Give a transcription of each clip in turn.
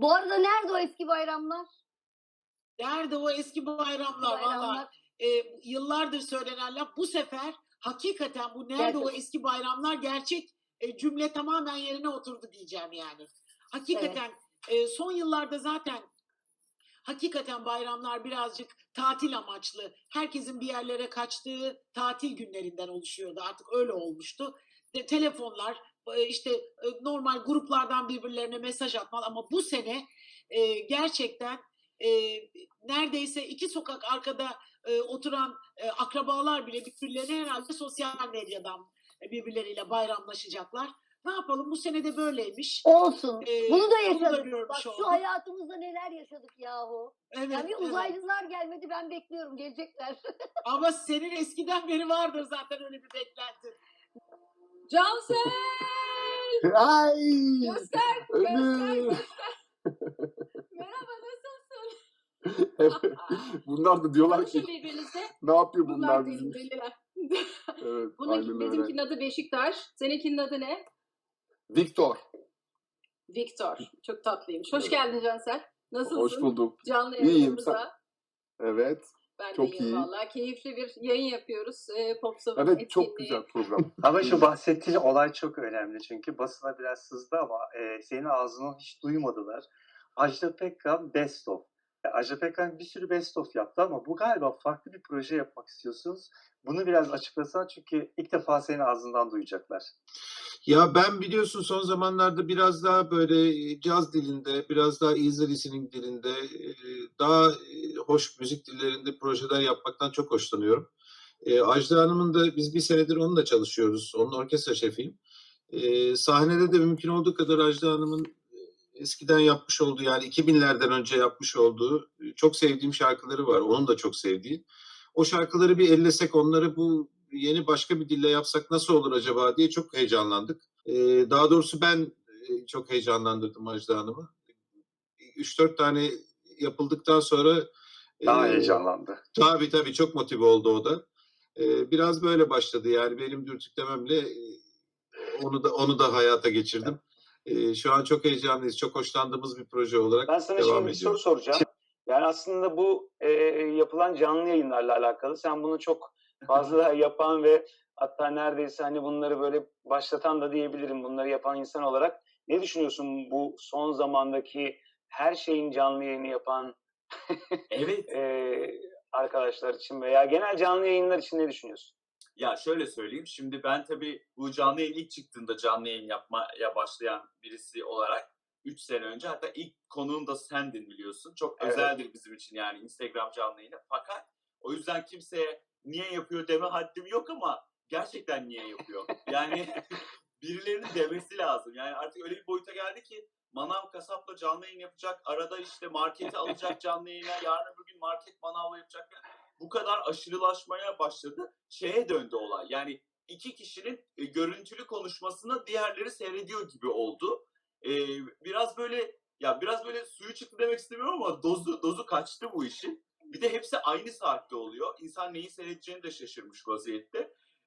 Bu arada nerede o eski bayramlar? Nerede o eski bayramlar? Vallahi Bayramlar. e, yıllardır söylenen laf bu sefer hakikaten bu nerede o Gerçek. eski bayramlar gerçek e, cümle tamamen yerine oturdu diyeceğim yani. Hakikaten e, son yıllarda zaten hakikaten bayramlar birazcık tatil amaçlı. Herkesin bir yerlere kaçtığı tatil günlerinden oluşuyordu. Artık öyle olmuştu. De, telefonlar işte e, normal gruplardan birbirlerine mesaj atmalı ama bu sene e, gerçekten e, neredeyse iki sokak arkada e, oturan e, akrabalar bile birbirlerine herhalde sosyal medyadan e, birbirleriyle bayramlaşacaklar. Ne yapalım bu sene de böyleymiş. Olsun. Ee, Bunu da bunu da yaşadık. Bak şu hayatımızda neler yaşadık yahu. Evet, Yani evet. uzaylılar gelmedi ben bekliyorum gelecekler. Ama senin eskiden beri vardır zaten öyle bir beklenti. Cansel! Ay! Göster, göster, Ölüm! göster. Merhaba, nasılsın? bunlar da diyorlar ki ne yapıyor Bunlar bunlar bizim? deliler. Evet, Bunun, aynen öyle. bizimkinin adı Beşiktaş. Seninkinin adı ne? Viktor, Victor. Çok tatlıymış. Hoş Evet. geldin Cansel. Nasılsın? hoş bulduk. Canlı İyiyim, yayınımıza. Evet, Ben çok de iyi. valla. Keyifli bir yayın yapıyoruz. Ee, Pops'un evet çok etkinliği. güzel program. Ama şu bahsettiğin olay çok önemli çünkü basına biraz sızdı ama e, senin ağzından hiç duymadılar. Ajda Pekkan Best of. Ajda Pekkan bir sürü Best of yaptı ama bu galiba farklı bir proje yapmak istiyorsunuz. Bunu biraz açıklasan çünkü ilk defa senin ağzından duyacaklar. Ya ben biliyorsun son zamanlarda biraz daha böyle e, caz dilinde, biraz daha easy listening dilinde, e, daha e, hoş müzik dillerinde projeler yapmaktan çok hoşlanıyorum. Ajda Hanım'ın da biz bir senedir onunla çalışıyoruz. Onun orkestra şefiyim. E, sahnede de mümkün olduğu kadar Ajda Hanım'ın eskiden yapmış olduğu yani 2000'lerden önce yapmış olduğu e, çok sevdiğim şarkıları var. Onun da çok sevdiği. O şarkıları bir ellesek onları bu yeni başka bir dille yapsak nasıl olur acaba diye çok heyecanlandık. Ee, daha doğrusu ben e, çok heyecanlandırdım Ajda Hanım'ı. 3-4 tane yapıldıktan sonra Daha e, heyecanlandı. Tabii tabii çok motive oldu o da. Ee, biraz böyle başladı yani benim dürtüklememle e, onu da onu da hayata geçirdim. Ee, şu an çok heyecanlıyız, çok hoşlandığımız bir proje olarak Ben sana devam şimdi bir ediyor. soru soracağım. Yani aslında bu e, yapılan canlı yayınlarla alakalı. Sen bunu çok fazla yapan ve hatta neredeyse hani bunları böyle başlatan da diyebilirim bunları yapan insan olarak. Ne düşünüyorsun bu son zamandaki her şeyin canlı yayını yapan Evet. e, arkadaşlar için veya genel canlı yayınlar için ne düşünüyorsun? Ya şöyle söyleyeyim. Şimdi ben tabii bu canlı yayın ilk çıktığında canlı yayın yapmaya başlayan birisi olarak 3 sene önce hatta ilk konuğum da sendin biliyorsun. Çok Evet. özeldir bizim için yani Instagram canlı yayını. Fakat o yüzden kimseye niye yapıyor deme haddim yok ama gerçekten niye yapıyor? Yani birilerinin demesi lazım. Yani artık öyle bir boyuta geldi ki manav kasapla canlı yayın yapacak. Arada işte marketi alacak canlı yayına. Yarın öbür gün market manavla yapacak. Bu kadar aşırılaşmaya başladı. Şeye döndü olay. Yani iki kişinin e, görüntülü konuşmasını diğerleri seyrediyor gibi oldu. E, biraz böyle ya biraz böyle suyu çıktı demek istemiyorum ama dozu dozu kaçtı bu işin. Bir de hepsi aynı saatte oluyor. İnsan neyi seyredeceğini de şaşırmış vaziyette.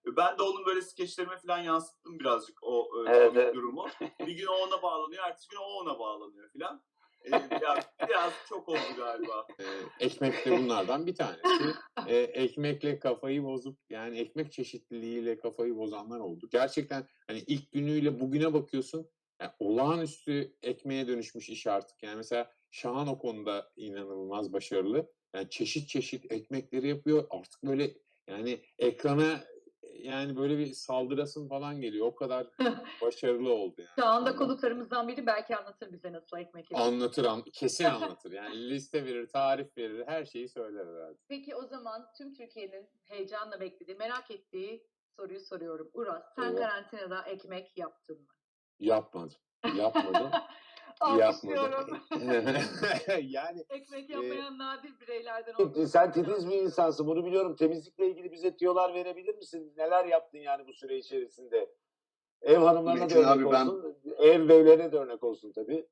E, Ben de onun böyle skeçlerime falan yansıttım birazcık o e, Evet, evet. durumu. Bir gün o ona bağlanıyor, ertesi gün o ona bağlanıyor falan. Ya, biraz çok oldu galiba. Ee, ekmek de bunlardan bir tanesi. Ee, ekmekle kafayı bozup yani ekmek çeşitliliğiyle kafayı bozanlar oldu. Gerçekten hani ilk günüyle bugüne bakıyorsun yani olağanüstü ekmeğe dönüşmüş iş artık. Yani mesela Şahan o konuda inanılmaz başarılı. Yani çeşit çeşit ekmekleri yapıyor. Artık böyle yani ekrana yani böyle bir saldırasın falan geliyor. O kadar başarılı oldu yani. Şu anda konuklarımızdan biri belki anlatır bize nasıl ekmek yapıyor. Anlatır, an- kesin anlatır. Yani liste verir, tarif verir, her şeyi söyler herhalde. Peki o zaman tüm Türkiye'nin heyecanla beklediği, merak ettiği soruyu soruyorum. Uras, sen Evet. karantinada ekmek yaptın mı? Yapmadım. Yapmadım. Alkışlıyorum. Yani ekmek Ee, yapmayan nadir bireylerden olduğunu Sen titiz bir insansın bunu biliyorum. Temizlikle ilgili bize tiyolar verebilir misin? Neler yaptın yani bu süre içerisinde? Ev hanımlarına da Metin örnek abi, ben- olsun. Ev beylerine de örnek olsun tabii.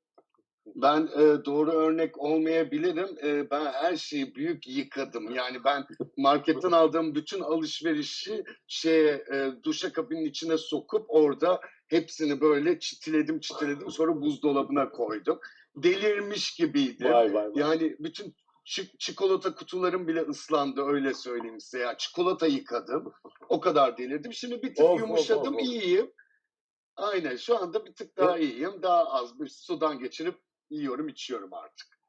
Ben e, doğru örnek olmayabilirim. E, ben her şeyi büyük yıkadım. Yani ben marketten aldığım bütün alışverişi şeye e, duşakabinin içine sokup orada Hepsini böyle çitiledim çitiledim sonra buzdolabına koydum. Delirmiş gibiydim. Vay vay vay. Yani bütün çi- çikolata kutularım bile ıslandı öyle söyleyeyim size. Ya çikolata yıkadım. O kadar delirdim. Şimdi bir tık Of, of, yumuşadım of, of. iyiyim. Aynen şu anda bir tık daha iyiyim. Daha az bir sudan geçirip yiyorum içiyorum artık.